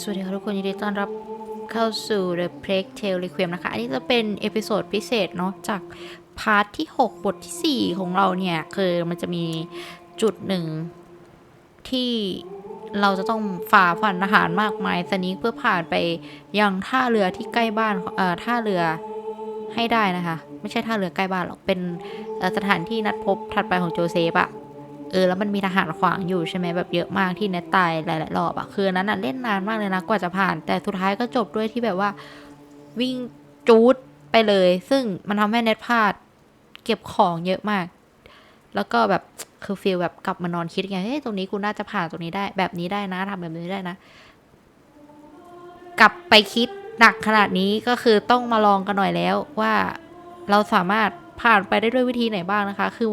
สวัสดีค่ะทุกคนยินดีต้อนรับเข้าสู่ The Plague Tale Requiem นะคะ อันนี้จะเป็นเอพิโซดพิเศษเนาะจากพาร์ทที่ 6 บททีสี่4 ของเราเนี่ย คือมันจะมีจุดหนึ่งที่เราจะต้องฝ่าฟันอาหารมากมายสนิกเพื่อผ่านไปยังท่าเรือที่ใกล้บ้านเอ่อท่าเรือให้ได้นะคะ ไม่ใช่ท่าเรือใกล้บ้านหรอกเป็นสถานที่นัดพบถัดไปของโจเซฟอะ เออแล้วมันมีทหารขวางอยู่ใช่ไหมแบบเยอะมากที่เนตตายหลายๆรอบอะคือนั้นอะเล่นนานมากเลยนะกว่าจะผ่าน แต่สุดท้ายก็จบด้วยที่แบบว่า วิ่งจูดไปเลย ซึ่งมันทำให้เนตพลาด เก็บของเยอะมาก แล้วก็แบบคือฟีลแบบกลับมานอนคิดไงเฮ้ยตรงนี้กูน่าจะผ่านตรงนี้ได้ แบบนี้ได้นะทำแบบนี้ได้นะ กลับไปคิดหนักขนาดนี้ก็คือต้องมาลองกันหน่อยแล้วว่าเราสามารถผ่านไปได้ด้วยวิธีไหนบ้างนะคะ คือ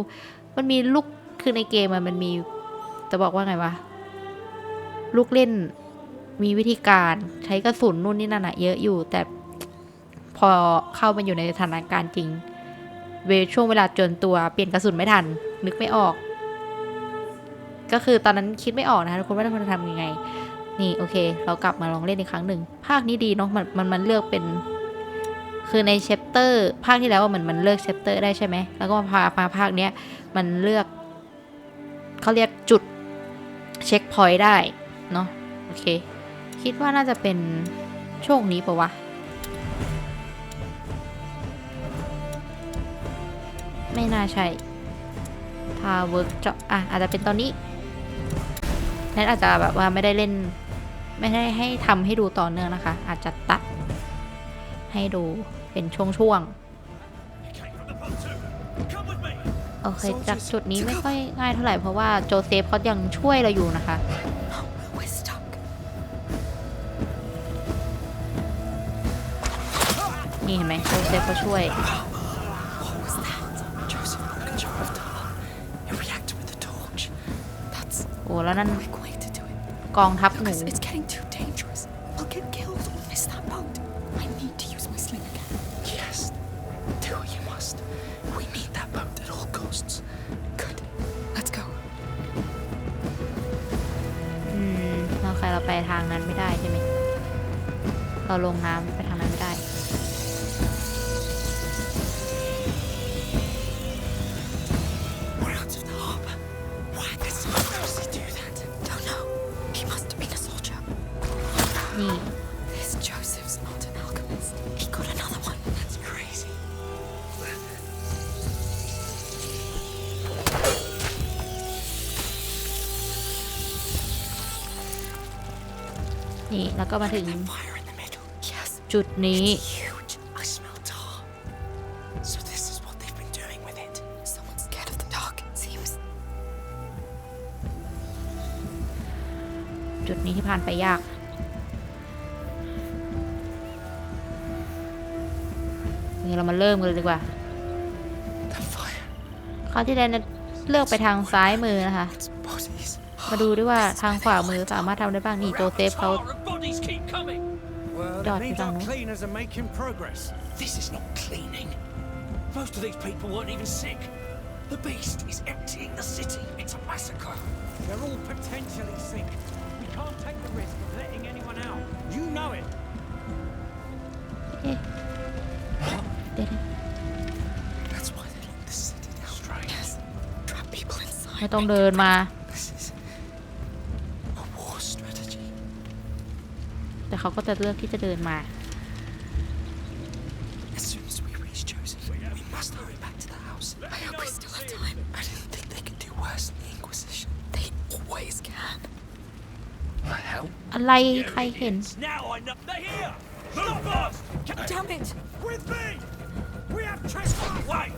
มันมีลูก คือในเกมมันมี จะบอกว่าไงวะ ลูกเล่นมีวิธีการใช้กระสุนนู่นนี่นั่นอะเยอะอยู่ แต่พอเข้ามาอยู่ในสถานการณ์จริง เวช่วงเวลาจนตัวเปลี่ยนกระสุนไม่ทัน นึกไม่ออก ก็คือตอนนั้นคิดไม่ออกนะคะทุกคนว่าจะทำยังไง นี่โอเค เรากลับมาลองเล่นอีกครั้งหนึ่ง ภาคนี้ดีเนาะมันมันมันเลือกเป็น คือในเชปเตอร์ ภาคที่แล้วอะมันมันเลือกเชปเตอร์ได้ใช่ไหมแล้วก็มาพามาภาคเนี้ยมันเลือก เขาเรียกจุดเช็คพอยต์ได้เนาะโอเค คิดว่าน่าจะเป็นช่วงนี้ปะวะไม่น่าใช่ถ้าเวิร์กจะอะอาจจะเป็นตอนนี้แนทอาจจะแบบว่าไม่ได้เล่น ไม่ได้ให้ทำให้ดูต่อเนื่องนะคะ อาจจะตัดให้ดูเป็นช่วงๆ โอเค จากจุดนี้ไม่ค่อยง่ายเท่าไหร่เพราะว่าโจเซฟเขายังช่วยเราอยู่นะคะ We're stuck. นี่เห็นไหมโจเซฟเขาช่วย What was that? Joseph broke a jar of tar. It reacted with the torch. That's โอ้แล้วนั่น a quick way to do it. กองทัพหนู เราลงน้ำไปทางนั้นไม่ได้ We're out of the harbor. Why does Lucy do that? Don't know. He must have been a soldier. นี่ This Joseph's not an alchemist. He got another one. That's crazy. นี่ แล้วก็มาถึง Fire จุดนี้ Huge. I smell tar. So this is what they've been doing with it. Someone's scared of the dark, it seems. จุดนี้ที่ผ่านไปยากนี่เรามาเริ่มกันเลยดีกว่า The fire. คราวที่แล้วเนี่ยเลือกไปทางซ้ายมือนะคะ It's bodies. มาดูด้วยว่าทางขวามือสามารถทำได้บ้างนี่โจเซฟเขา Well, Dot it means down our there. cleaners are making progress. This is not cleaning. Most of these people weren't even sick. The beast is emptying the city. It's a massacre. They're all potentially sick. We can't take the risk of letting anyone out. You know it. เอ๊ะเดี๋ยว That's why they locked the city down. Strange. Yes. Trap people ๆ inside. ไม่ต้องเดินมา เขาก็จะเลือกที่จะเดินมา As soon as we reach Joseph, we must hurry back to the house. I hope we still have time. I didn't think they could do worse than the Inquisition. They always can. The hell? อะไรใครเห็น Now I know. They're here. Move fast. Damn it! With me! We have trespassed! Wait.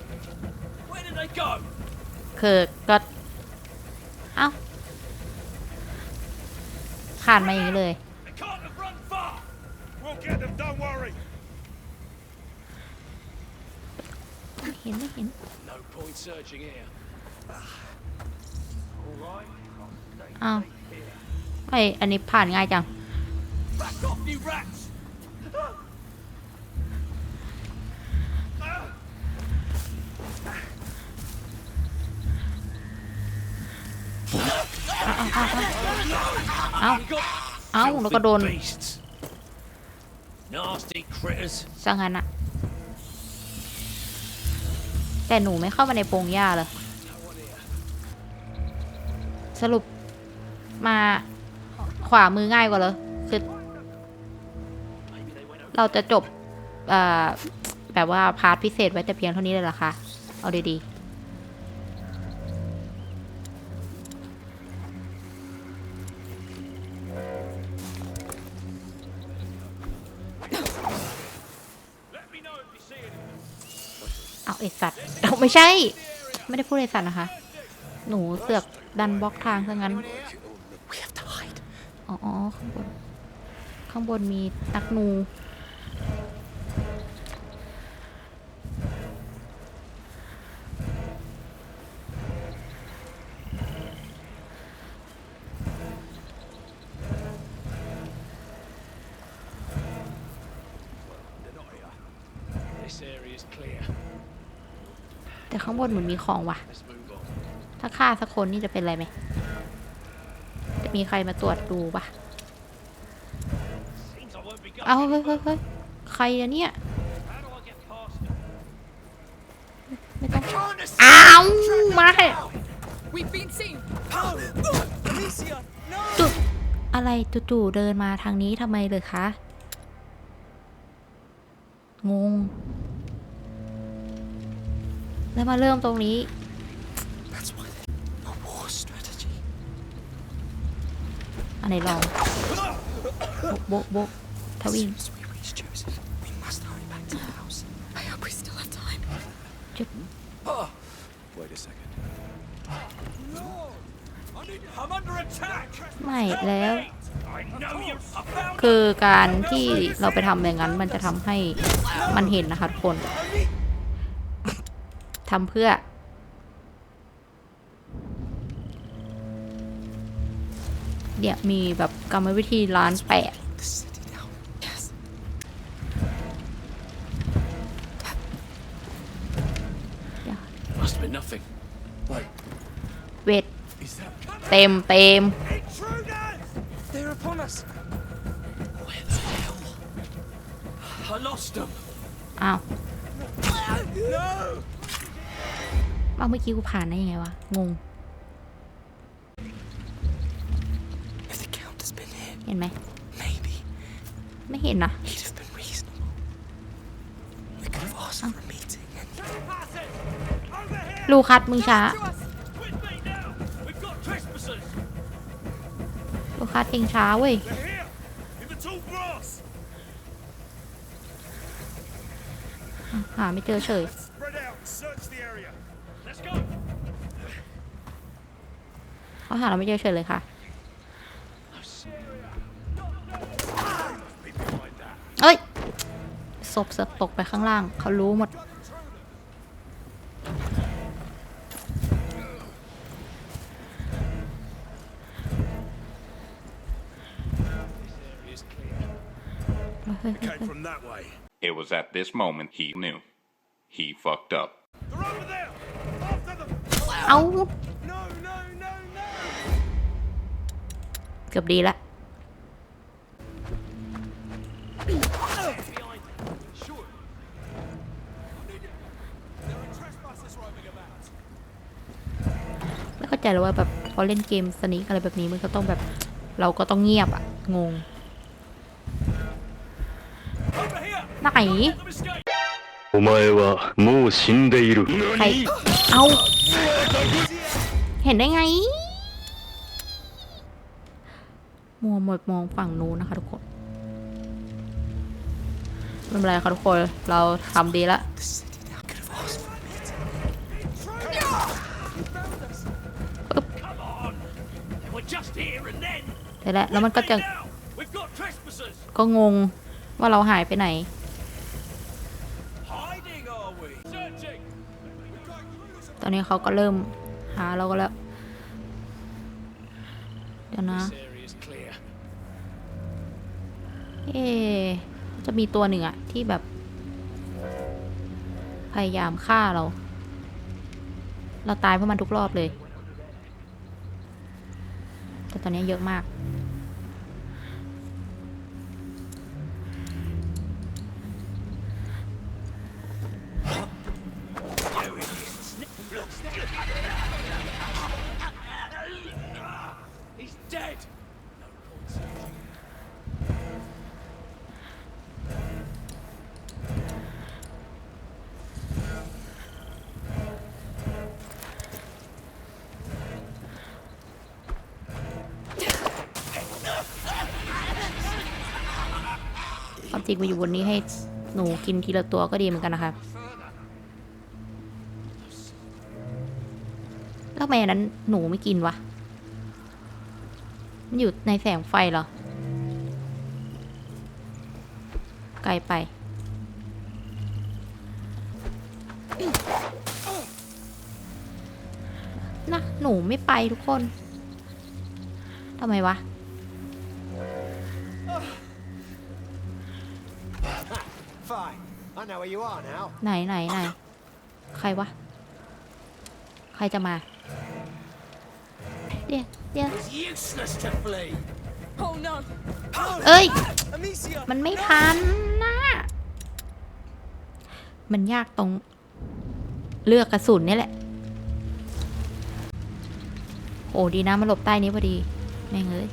Where did they go? คือก็เอ้าผ่านมาอย่างนี้เลย They can't have run far. We'll get them, don't worry. เห็นไม่เห็น No point searching here. All right. อ้าวไอยอันนี้ผ่านง่ายจัง Back off, you rats. Ow. We got เอ้าแล้วก็ Filthy โดน beasts. Nasty critters. ซะงั้นอะแต่หนูไม่เข้ามาในโปงหญ้าเลยสรุปมาขวามือง่ายกว่าเลยคือเราจะจบเอ่อแบบว่าพาร์ทพิเศษไว้แต่เพียงเท่านี้เลยเหรอคะ เอาดีๆ ไม่ใช่ ไม่ได้พูดไอสัตว์นะคะ หนูเสือกดันบล็อกทางซะงั้น We have to hide. อ๋ออ๋อข้างบน ข้างบนมีนักนู This area's clear. แต่ข้างบนเหมือนมีของว่ะ Let's move on. ถ้าฆ่าสักคนนี่จะเป็นอะไรไหม จะมีใครมาตรวจดูปะ Seems I won't be going เอา any เฮ้ยเฮ้ย further. เฮ้ยใครอะเนี่ย How do I get past them? ไม่ต้องอ้าวมาให้ We've been seen. Alicia, no! จุดอะไรจู่ๆเดินมาทางนี้ทำไมเลยคะ งง แล้วมาเริ่มตรงนี้ อันไหนลองโบกโบกทวิ่ไม่แล้วคือการที่เราไปทำอย่างนั้นมันจะทำให้มันเห็นนะคะทุกคน ทำเพื่อ เนี่ยมีแบบกรรมวิธีล้านแปด The city now. Yes. Must have been nothing. Wait, เวท is that? เต็มเต็ม Intruders! They're upon us. Where the hell? I lost them. อ้าว No! เอาเมื่อกี้กูผ่านได้ยังไงวะ งง If the Count has been here, เห็นไหม maybe ไม่เห็นนะ he'd have been reasonable. We could have asked for a meeting and Passage! Over here! ลูคัสมึงช้า With me now. We've got trespassers. ลูคัสเองช้าเว้ย They're here. In the tall grass. หาไม่เจอเฉย Spread out and search the area. Let's go. เขาหาเราไม่เจอเฉยเลยค่ะเอ้ยศพเสือกตกไปข้างล่าง เขารู้หมด Area's clear. เฮ้ยเฮ้ย Came เฮ้ย from that way. It was at this moment he knew. He fucked up. They're over there! After them! เเกือบดีละ Sure. There are trespassers roaming about. ไม่เข้าใจเลยว่าแบบพอเล่นเกมสนิกอะไรแบบนี้มันก็ต้องแบบ เราก็ต้องเงียบอะงง Over here. ไหน Let them escape. お前はもう死んでいる。 ใคร เอา เห็นได้ไง มัวหมดมองฝั่งนู้นนะคะทุกคนไม่เป็นไรค่ะทุกคน เราทำดีละแต่และแล้วมันก็จะก็งงว่าเราหายไปไหน ตอนนี้เขาก็เริ่มหาเราก็แล้ว เดี๋ยวนะ เอจะมีตัวหนึ่งอะที่แบบ พยายามฆ่าเรา เราตายเพราะมันทุกรอบเลย แต่ตอนนี้เยอะมาก จริงมาอยู่บนนี้ให้หนูกินทีละตัวก็ดีเหมือนกันนะครับแล้วทำไมอันนั้นหนูไม่กินวะ มันอยู่ในแสงไฟเหรอ ไกลไป นะ หนูไม่ไปทุกคน ทำไมวะ I know where you are now. ไหนไหนไหนใครวะ ใครจะมา เดี๋ยวเดี๋ยว It's useless to flee. Oh no! เอ้ย Amicia! มันไม่ทันนะ มันยากตรง เลือกกระสุนนี่แหละ โอ้ดีนะมันหลบใต้นี้พอดี แม่งเอ้ย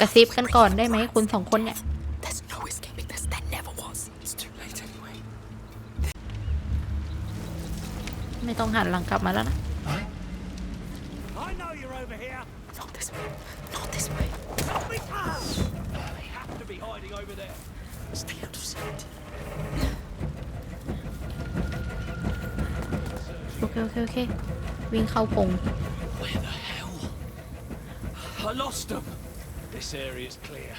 กระซิบกันก่อนได้ไหมคุณสองคนเนี่ย There's no escaping this. There never was. It's too late anyway. ไม่ต้องหันหลังกลับมาแล้วนะ I know you're over here. Not this way. Not this way. Help me! They have to be hiding over there. Stay out of sight. โอเค โอเค โอเค วิ่งเข้าพง Where the hell? I lost them. This area's clear.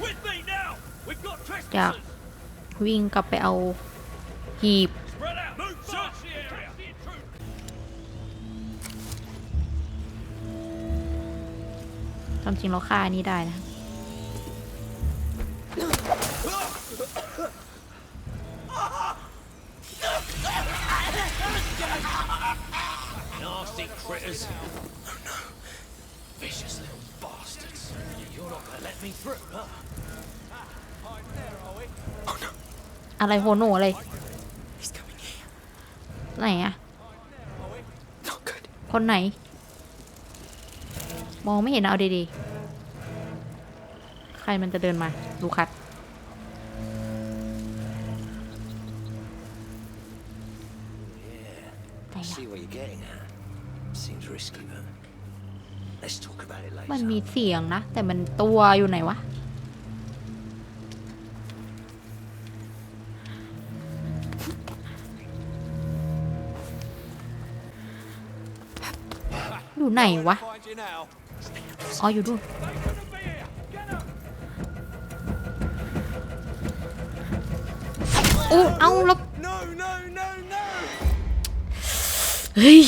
With me now. We've got อยาก trespassers. วิ่งกลับไปเอาหีบ Spread out. Move Search the area. The intruder. ความจริงเราฆ่าอันนี้ได้นะ Nasty critters. Not gonna let me through, huh? อะไรโหหนูอะไร He's coming here. ไหนอะ Not good. คนไหน มองไม่เห็นเอาดีๆ ใครมันจะเดินมาดูคัดไหน I อะ see what you're getting at. Seems risky, but let's talk about it later. มันมีเสียงนะ แต่มันตัวอยู่ไหนวะ อยู่ไหนวะ Find you now. อ๋อ อยู่ดูน They shouldn't be here. Get up. อู้เอาแล้ว No, no, no, no! เฮ้ย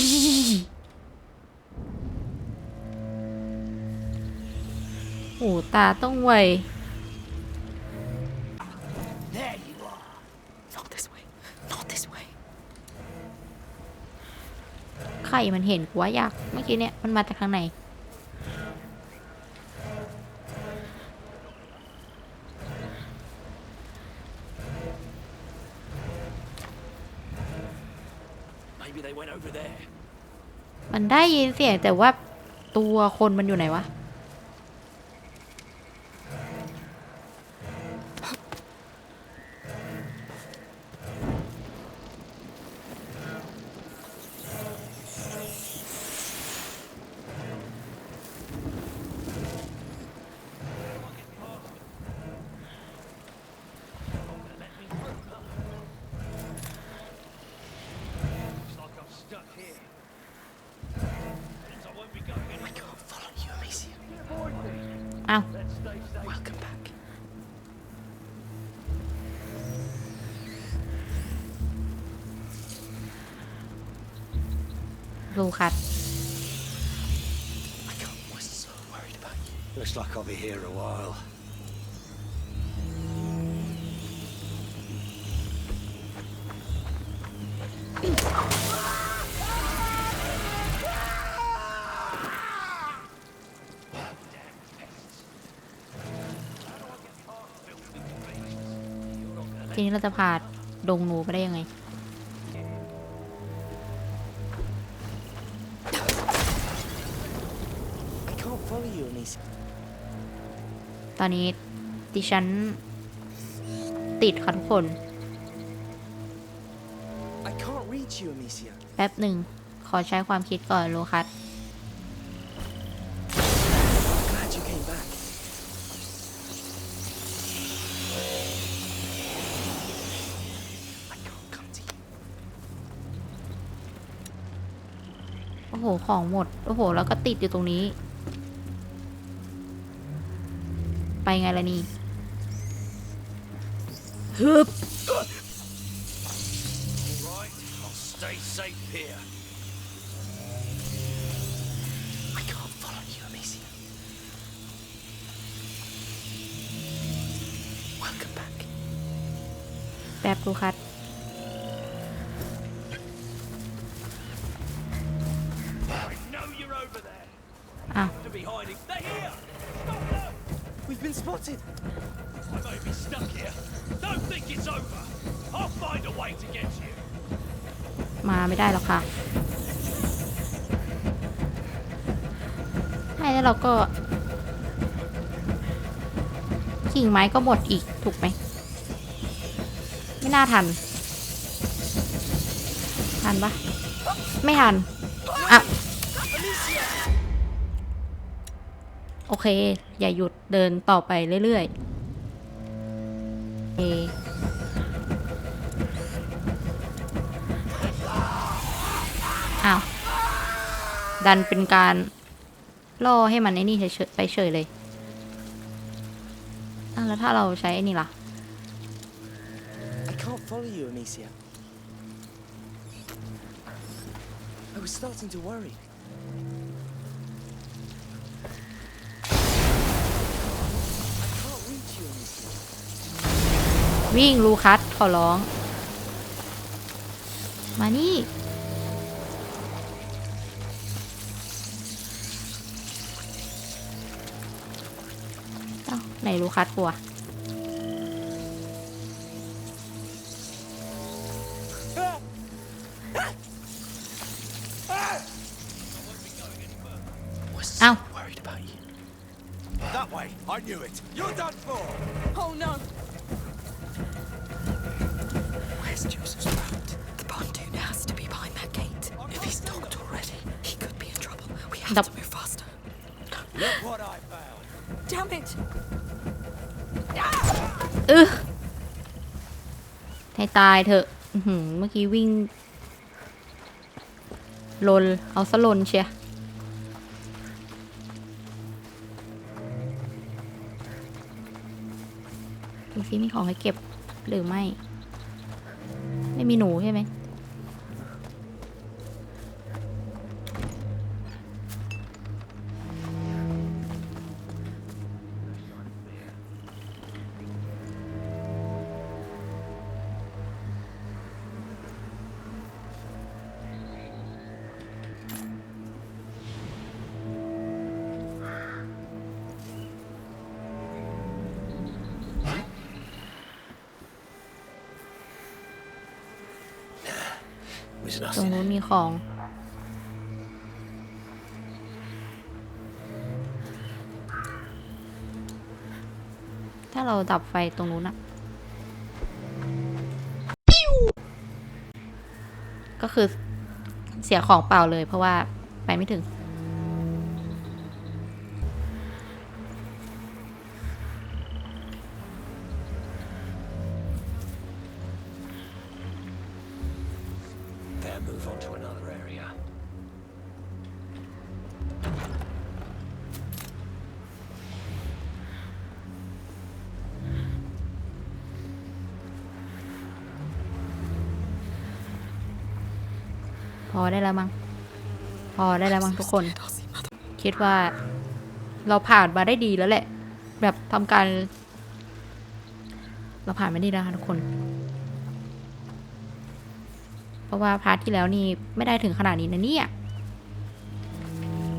โอ้ตาต้องไว There you are. Not this way. Not this way. ไข่มันเห็นกูว่ายากเมื่อกี้เนี่ย มันมาจากทางไหน Maybe they went over there. มันได้ยินเสียงแต่ว่าตัวคนมันอยู่ไหนวะ ดูคัด I can't. Was so worried about you. Looks like I'll be here a while. Pests. ทีนี้เราจะผ่านดงหนูไปได้ยังไง อนนี้ดิฉัน ติดค่ะทุกคน I can't read need you, Amicia. แป๊บหนึ่ง ขอใช้ความคิดก่อนโลคัส Glad you came back. I can't come to you. โอ้โห ของหมด โอ้โห แล้วก็ติดอยู่ตรงนี้ ไปไงล่ะนี่ฮึบ All right, I'll stay safe here. I can't follow you, Amicia. Welcome back. แป๊บดูคัด I may be stuck here. Don't think it's over. I'll find a way to get you. มาไม่ได้หรอกค่ะไม่แล้วเราก็กิ่งไม้ก็หมดอีกถูกไหม ไม่น่าทัน ทันปะไม่ทัน อะ โอเค อย่าหยุดเดินต่อไปเรื่อยๆเออ้าว ดันเป็นการล่อให้มันไอ้นี่เฉยๆไปเฉยเลยอะแล้วถ้าเราใช้ไอ้นี่ล่ะ I can't follow you, Amicia. I was starting to worry. วิ่งลูคัสขอร้อง มานี่เอ้าไหนลูคัสปัว Look what I found. Damn it! อึ h ให้ตายเถอะอื้อหือเมื่อกี้วิ่งลนเอาซะลนเชียดูซิมีของให้เก็บหรือไม่ ไม่มีหนูใช่ไหม ตรงนู้นมีของถ้าเราดับไฟตรงนู้นอะก็คือเสียของเปล่าเลยเพราะว่าไปไม่ถึง move on to another area. พอได้แล้วมั้ง พอได้แล้วมั้งทุกคน I'll see mother. คิดว่า เราผ่านมาได้ดีแล้วแหละ แบบทำการ เราผ่านมาได้แล้วค่ะทุกคนเพ ราะว่าพาร์ทที่แล้วนี่ไม่ได้ถึงขนาดนี้นะเนี่ย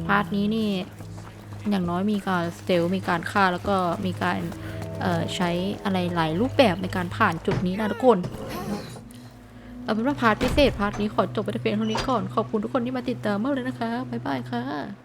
พาร์ทนี้นี่อย่างน้อยมีการสเตลมีการฆ่าแล้วก็มีการใช้อะไรหลายรูปแบบในการผ่านจุดนี้นะทุกคน เอาเป็นว่าพาร์ทพิเศษพาร์ทนี้ขอจบไปแต่เพียงเท่านี้ก่อน ขอบคุณทุกคนที่มาติดตามมากเลยนะคะ บ๊ายบายค่ะ